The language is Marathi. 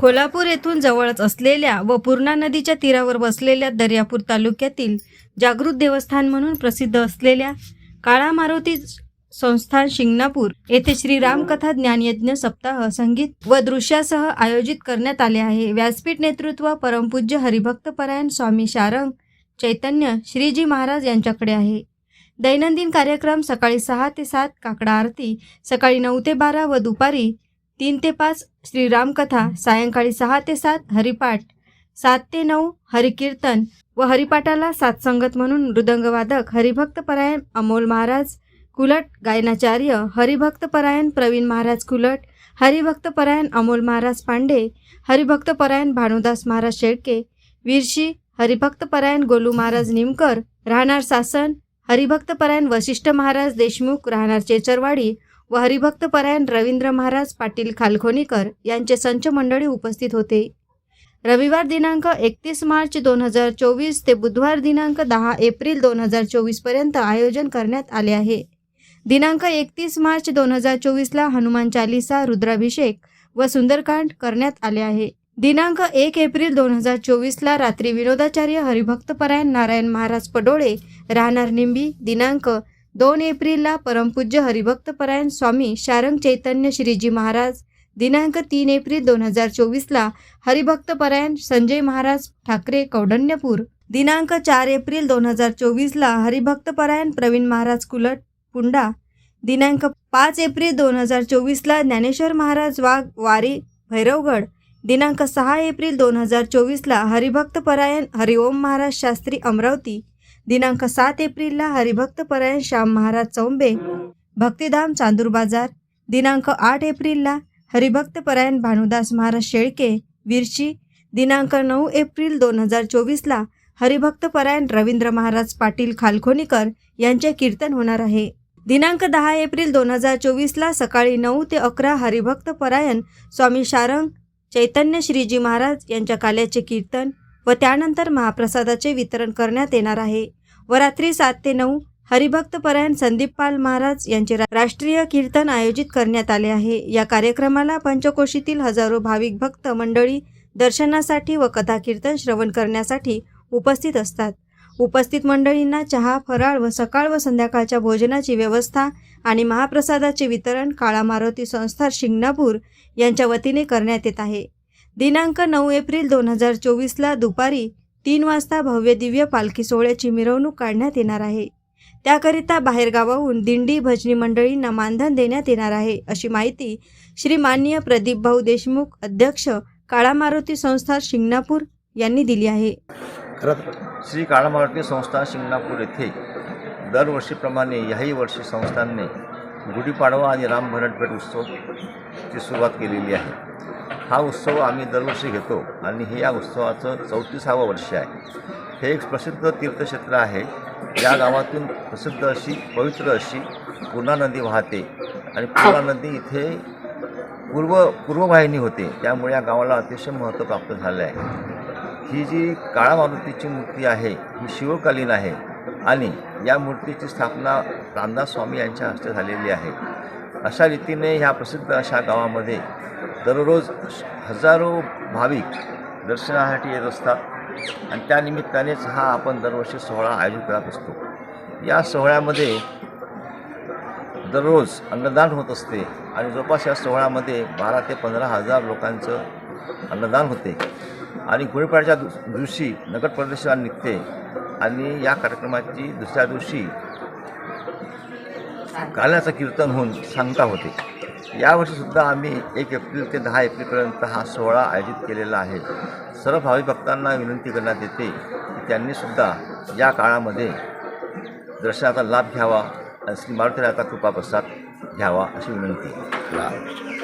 कोल्हापूर येथून जवळच असलेल्या व पूर्णा नदीच्या तीरावर बसलेल्या दर्यापूर तालुक्यातील जागृत देवस्थान म्हणून प्रसिद्ध असलेल्या काळा मारुती संस्थान शिंगणापूर येथे श्री रामकथा ज्ञानयज्ञ सप्ताह संगीत व दृश्यासह आयोजित करण्यात आले आहे. व्यासपीठ नेतृत्व परमपूज्य हरिभक्तपरायण स्वामी शारंग चैतन्य श्रीजी महाराज यांच्याकडे आहे. दैनंदिन कार्यक्रम सकाळी सहा ते सात काकडा आरती सकाळी नऊ ते बारा व दुपारी तीन ते पाच श्रीरामकथा सायंकाळी सहा ते सात हरिपाठ सात ते नऊ हरिकीर्तन व हरिपाठाला सातसंगत म्हणून मृदंगवादक हरिभक्तपरायण अमोल महाराज कुलट गायनाचार्य हरिभक्तपरायण प्रवीण महाराज कुलट हरिभक्तपरायण अमोल महाराज पांडे हरिभक्तपरायण भानुदास महाराज शेळके वीरशी हरिभक्तपरायण गोलू महाराज निमकर राहणार सासन हरिभक्तपरायण वशिष्ठ महाराज देशमुख राहणार चेचरवाडी व हरिभक्तपरायण रवींद्र महाराज पाटील खालखोनीकर यांचे संच मंडळी उपस्थित होते. रविवार दिनांक एकतीस मार्च दोन हजार चोवीस ते बुधवार दिनांक दहा एप्रिल दोन हजार चोवीसपर्यंत आयोजन करण्यात आले आहे. दिनांक एकतीस मार्च दोन हजार चोवीसला हनुमान चालिसा रुद्राभिषेक व सुंदरकांड करण्यात आले आहे. दिनांक एक एप्रिल दोन हजार चोवीसला रात्री विनोदाचार्य हरिभक्तपरायण नारायण महाराज पडोळे राहणार निंबी दिनांक दोन एप्रिलला परमपूज्य हरिभक्तपरायण स्वामी शारंग चैतन्य श्रीजी महाराज दिनांक तीन एप्रिल दोन हजार चोवीसला हरिभक्तपरायण संजय महाराज ठाकरे कौडण्यपूर. दिनांक चार एप्रिल दोन हजार चोवीसला हरिभक्तपरायण प्रवीण महाराज कुलट पुंडा. दिनांक पाच एप्रिल दोन हजार चोवीसला ज्ञानेश्वर महाराज वाघ वारी भैरवगड. दिनांक सहा एप्रिल दोन हजार चोवीसला हरिभक्तपरायण हरिओम महाराज शास्त्री अमरावती. दिनांक सात एप्रिलला हरिभक्तपरायण श्याम महाराज चौंबे भक्तिधाम चांदूर बाजार. दिनांक आठ एप्रिलला हरिभक्तपरायण भानुदास महाराज शेळके विरची. दिनांक नऊ एप्रिल दोन हजार चोवीसला हरिभक्तपरायण रवींद्र महाराज पाटील खालखोनीकर यांचे कीर्तन होणार आहे. दिनांक दहा एप्रिल दोन हजार चोवीसला सकाळी नऊ ते अकरा हरिभक्तपरायण स्वामी शारंग चैतन्य श्रीजी महाराज यांच्या काल्याचे कीर्तन व त्यानंतर महाप्रसादाचे वितरण करण्यात येणार आहे. व रात्री सात ते नऊ हरिभक्तपरायण संदीपपाल महाराज यांचे रा- राष्ट्रीय कीर्तन आयोजित करण्यात आले आहे. या कार्यक्रमाला पंचकोशीतील हजारो भाविक भक्त मंडळी दर्शनासाठी व कथा कीर्तन श्रवण करण्यासाठी उपस्थित असतात. उपस्थित मंडळींना चहा फराळ व सकाळ व संध्याकाळच्या भोजनाची व्यवस्था आणि महाप्रसादाचे वितरण काळा मारुती संस्था शिंगणापूर यांच्या वतीने करण्यात येत आहे. दिनांक नऊ एप्रिल दोन हजार चोवीसला दुपारी तीन वाजता भव्य दिव्य पालखी सोहळ्याची मिरवणूक काढण्यात येणार आहे. त्याकरिता बाहेरगावाहून दिंडी भजनी मंडळींना मानधन देण्यात येणार आहे अशी माहिती श्री माननीय प्रदीप भाऊ देशमुख अध्यक्ष काळा मारुती संस्था शिंगणापूर यांनी दिली आहे. श्री काळामारुती संस्था शिंगणापूर येथे दरवर्षीप्रमाणे याही वर्षी संस्थांनी गुढीपाडवा आणि रामभरणपेठ उत्सवची सुरुवात केलेली आहे. हा उत्सव आम्ही दरवर्षी घेतो आणि हे या उत्सवाचं चौतीसावं वर्ष आहे. हे एक प्रसिद्ध तीर्थक्षेत्र आहे. या गावातून प्रसिद्ध अशी पवित्र अशी पूर्णा नदी वाहते आणि पूर्णा नदी इथे पूर्व पूर्ववाहिनी होते. त्यामुळे या गावाला अतिशय महत्त्व प्राप्त झालं आहे. ही जी काळा मारुतीची मूर्ती आहे ही शिवकालीन आहे आणि या मूर्तीची स्थापना रामदास स्वामी यांच्या हस्ते झालेली आहे. अशा रीतीने ह्या प्रसिद्ध अशा गावामध्ये दररोज हजारो भाविक दर्शनासाठी येत असतात आणि त्यानिमित्तानेच हा आपण दरवर्षी सोहळा आयोजित करत असतो. या सोहळ्यामध्ये दररोज अन्नदान होत असते आणि जवळपास या सोहळ्यामध्ये बारा ते पंधरा हजार लोकांचं अन्नदान होते आणि गुढीपाड्याच्या दिवशी नगर प्रदर्शन निघते आणि या कार्यक्रमाची दुसऱ्या दिवशी गाण्याचं कीर्तन होऊन सांगता होते. यावर्षीसुद्धा आम्ही एक एप्रिल ते दहा एप्रिलपर्यंत हा सोहळा आयोजित केलेला आहे. सर्व भावी भक्तांना विनंती करण्यात येते की त्यांनीसुद्धा या काळामध्ये दर्शनाचा लाभ घ्यावा आणि श्री मारुतीराचा कृपा प्रसाद घ्यावा अशी विनंती.